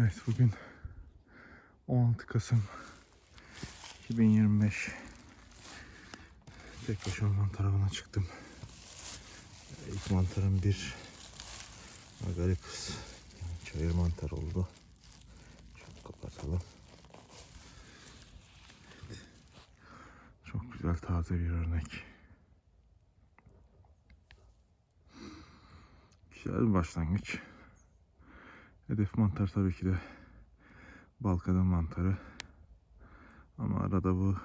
Evet bugün 16 Kasım 2025 Tek başıma mantar avına çıktım. İlk mantarım bir Agaricus çayır mantar oldu. Şöyle kapatalım. Evet. Çok güzel taze bir örnek. Güzel bir başlangıç. Hedef mantar tabii ki de Balkadın mantarı. Ama arada bu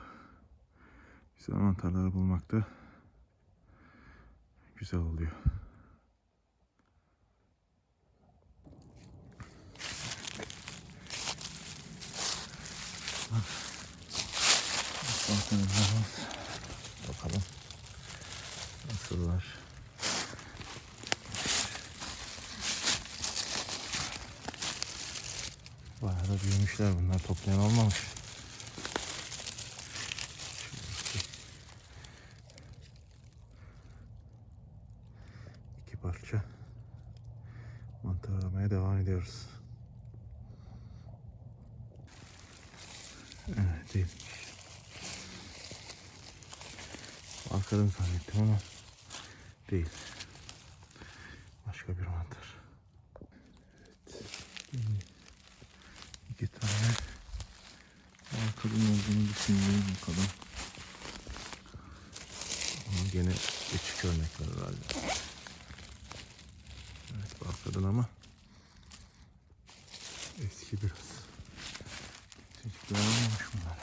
güzel mantarları bulmak da güzel oluyor. Mantarlarımız. Bakalım nasıllar. Bayağı da büyümüşler bunlar toplayan olmamış. İki parça mantar aramaya devam ediyoruz. Evet değilmiş. Arkadan zannettim ama değil. Başka bir mantar. Evet. İki tane arkadan olduğunu düşünüyorum bakalım. Ama gene küçük örnekler herhalde. Evet arkadan ama eski biraz. Çocuklar olmamış bunlar.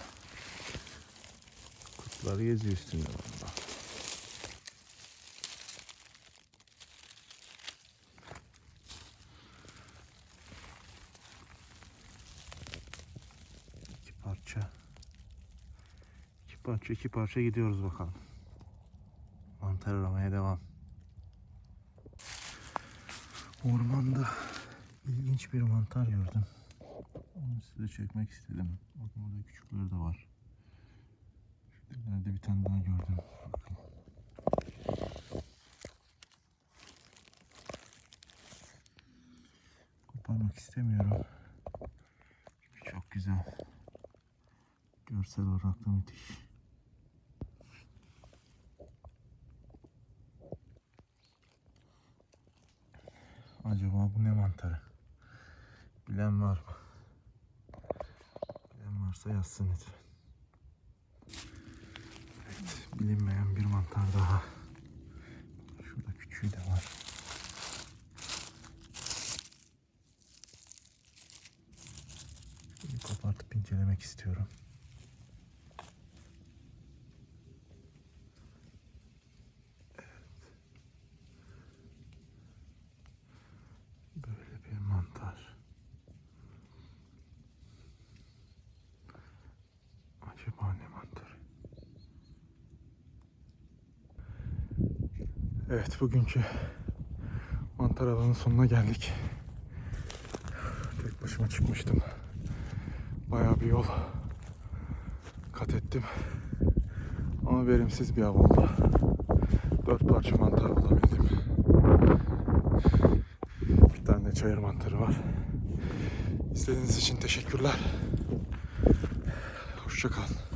Kurtlar geziyor üstünde valla. İki parça. İki parça iki parça gidiyoruz bakalım. Mantar aramaya devam. Ormanda ilginç bir mantar gördüm. Onu size çekmek istedim. Bakın burada küçükleri de var. Şurada bir tane daha gördüm. Bakın. Koparmak istemiyorum. Çünkü çok güzel. Görsel olarak da müthiş. Acaba bu ne mantarı? Bilen var mı? Bilen varsa yazsın lütfen. Evet, bilinmeyen bir mantar daha. Şurada küçüğü de var. Şimdi kopartıp incelemek istiyorum. Böyle bir mantar. Acaba ne mantar? Evet bugünkü mantar alanının sonuna geldik. Tek başıma çıkmıştım. Bayağı bir yol kat ettim. Ama verimsiz bir av oldu. Dört parça mantar bulabildim. Bir tane çayır mantarı var. İzlediğiniz için teşekkürler. Hoşçakalın.